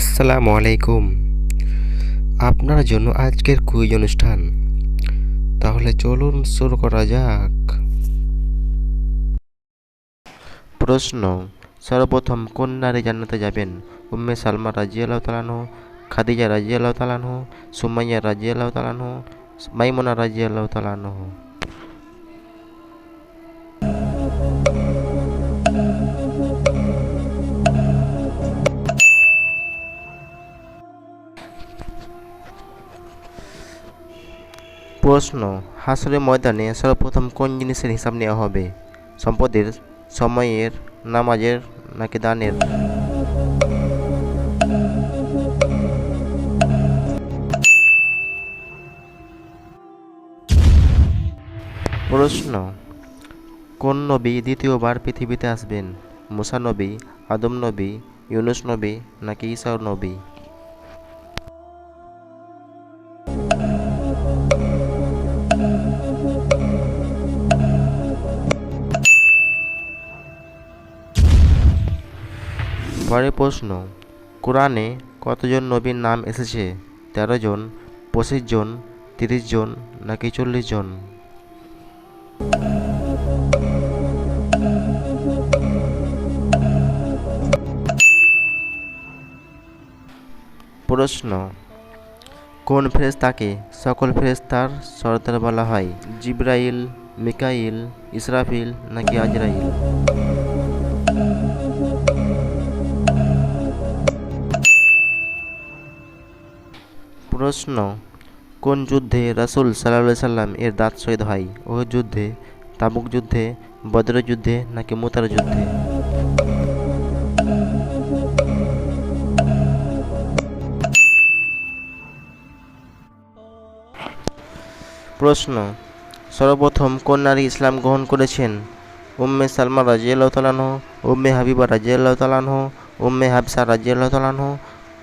আসসালামু আলাইকুম আপনার জন্য আজকের কুইজ অনুষ্ঠান। তাহলে চলুন শুরু করা যাক। প্রশ্ন, সর্বপ্রথম কোন নারী জান্নাতে যাবেন? উম্মে সালমা রাজিয়াল্লাহ তালানহ খাদিজা রাজিয়াল্লাহ তালানহ সুমাইয়া রাজিয়াল্লাহ তালানহ মাইমুনা রাজিয়াল্লাহ তালানহ প্রশ্ন, হাসরের ময়দানে সর্বপ্রথম কোন জিনিসের হিসাব নেওয়া হবে? সম্পদের, সময়ের, নামাজের, নাকি দানের? প্রশ্ন, কোন নবী দ্বিতীয়বার পৃথিবীতে আসবেন? মুসা নবী, আদম নবী, ইউনুস নবী, নাকি ঈসা নবী? পরের প্রশ্ন, কোরআনে কতজন নবীর নাম এসেছে? তেরো জন, পঁচিশ জন, তিরিশ জন, নাকি চল্লিশ জন? প্রশ্ন, কোন ফেরেশতাকে সকল ফেরেশতার সর্দার বলা হয়? জিব্রাইল, মিকাইল, ইসরাফিল, নাকি আজরাইল? প্রশ্ন, কোন যুদ্ধে রাসূল সাল্লাল্লাহু সাল্লাম এর দাঁত শহীদ হয়? ও যুদ্ধে, তাবুক যুদ্ধে বদরের যুদ্ধে, নাকি মুতার যুদ্ধে? প্রশ্ন, সর্বপ্রথম কোন নারী ইসলাম গ্রহণ করেছেন? উম্মে সালমা রাজিয়াল্লাহ তালানহ উম্মে হাবিবা রাজিয়াল্লাহ তালানহ উম্মে হাবসা রাজিয়াল্লাহ তালানহ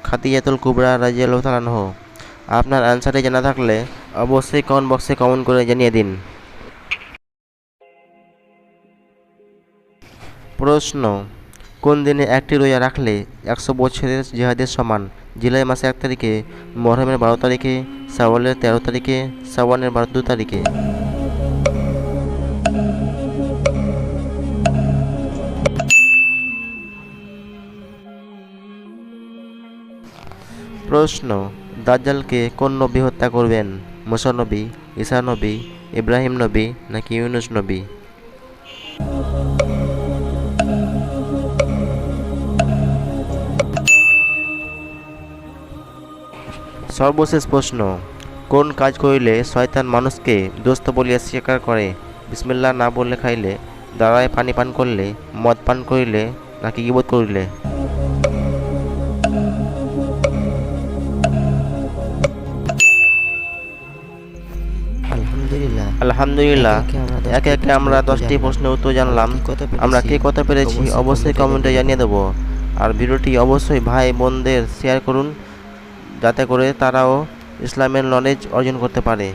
খাতিয়াতুল কুবরা রাজিয়াল্লাহ তালানহ আপনার অ্যান্সারটি জানা থাকলে অবশ্যই কমেন্ট বক্সে কমেন্ট করে জানিয়ে দিন। প্রশ্ন, কোন দিনে একটি রোজা রাখলে একশো বছরের জিহাদের সমান? জুলাই মাসে এক তারিখে মরহমের বারো তারিখে সাওয়ালের তেরো তারিখে সাওয়ানের বারো দু তারিখে? প্রশ্ন দাজ্জালকে কোন নবী হত্যা করবেন? মুসা নবী, ঈসা নবী, ইব্রাহিম নবী নাকি ইউনুস নবী? সর্বশেষ প্রশ্ন, কোন কাজ করিলে শয়তান মানুষকে দোস্ত বলিয়া স্বীকার করে? বিসমিল্লাহ না বললে খাইলে, দাঁড়ায় পানি পান করলে, মদ পান করিলে নাকি গিবোধ করিলে? আলহামদুলিল্লাহ। একে একে আমরা দশটি প্রশ্নের উত্তর জানলাম? আমরা কে কথা পেরেছি? অবশ্যই কমেন্টে জানিয়ে দেবো। আর ভিডিওটি অবশ্যই ভাই বোনদের শেয়ার করুন যাতে করে তারাও ইসলামের নলেজ অর্জন করতে পারে।